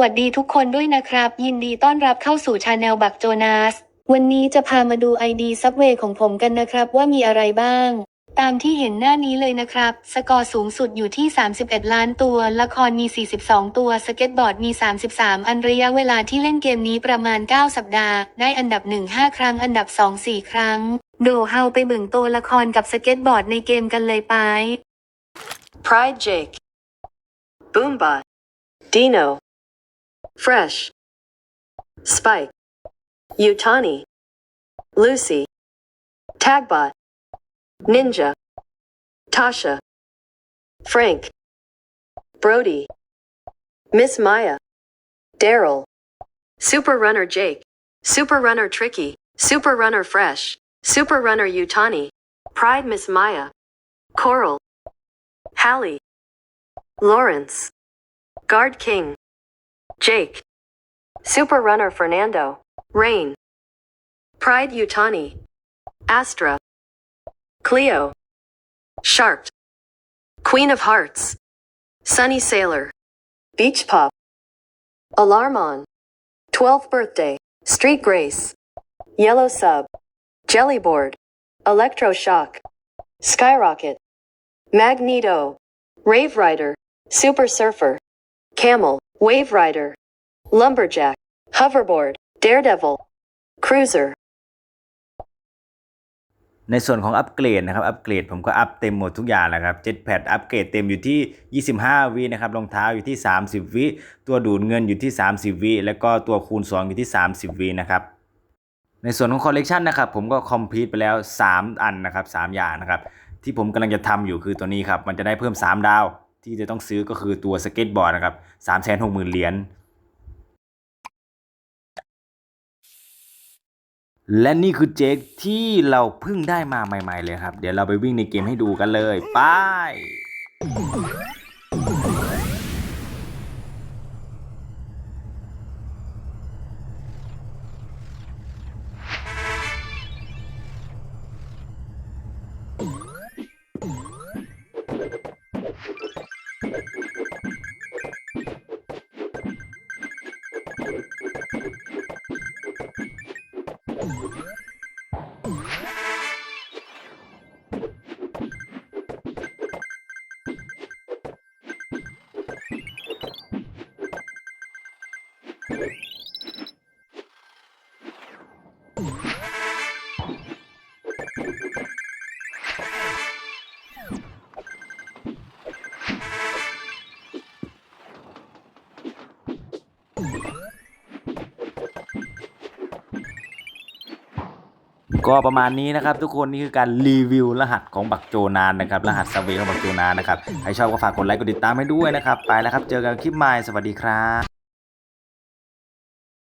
วัสดีทุกคนด้วยนะครับ ยินดีต้อนรับเข้าสู่ชาแนลบักโจนาส วันนี้จะพามาดู ID Subway ของผมกันนะครับว่ามีอะไรบ้าง ตามที่เห็นหน้านี้เลยนะครับ สกอร์สูงสุดอยู่ที่ 31 ล้านตัว ละครมี 42 ตัว สเก็ตบอร์ดมี 33 อันระยะเวลาที่เล่นเกมนี้ประมาณ 9 สัปดาห์ ได้อันดับ 1 5 ครั้ง อันดับ 2 4 ครั้ง โดเฮาไปเบิ่งตัวละครกับสเก็ตบอร์ดในเกมกันเลยไป Pride Jake, Boombot, Dino, Fresh, Spike, Utani, Lucy, Tagbot, Ninja, Tasha, Frank, Brody, Miss Maya, Daryl, Super Runner Jake, Super Runner Tricky, Super Runner Fresh, Super Runner Utani, Pride Miss Maya, Coral, Hallie, Lawrence, Guard King, Jake, Super Runner Fernando, Rain, Pride Utani, Astra, Cleo, Sharp, Queen of Hearts, Sunny Sailor, Beach Pop, Alarm on. 12th Birthday, Street Grace, Yellow Sub, Jellyboard, Electroshock, Skyrocket, Magneto, Rave Rider, Super Surfer, Camel, Wave Rider, Lumberjack, Hoverboard, Daredevil, Cruiser, ในส่วนของอัปเกรดนะครับอัปเกรดผมก็อัปเต็มหมดทุกอย่างแล้วครับเจ็ตแพดอัปเกรดเต็มอยู่ที่ 25 วินะครับรองเท้าอยู่ที่ 30 วิตัวดูดเงินอยู่ที่ 30 วิแล้วก็ตัวคูณ 2 อยู่ที่ 30 วินะครับในส่วนของคอลเลกชันนะครับผมก็คอมพลีทไปแล้ว 3 อันนะครับ3อย่างนะครับที่ผมกำลังจะทำอยู่คือตัวนี้ครับมันจะได้เพิ่ม 3 ดาว ที่จะต้องซื้อก็คือตัวสเก็ตบอร์ดนะครับสามแสนหกหมื่นเหรียญ และนี่คือเจคที่เราเพิ่งได้มาใหม่ ๆ เลยครับ เดี๋ยวเราไปวิ่งในเกมให้ดูกันเลย ไป Thank ก็ประมาณนี้นะครับ ทุกคนนี่คือการรีวิวรหัสของบักโจนานนะครับ รหัสสเวของบักโจนานนะครับใครชอบก็ฝากกดไลค์กดติดตามให้ด้วยนะครับ ไปแล้วครับ เจอกันคลิปใหม่สวัสดีครับ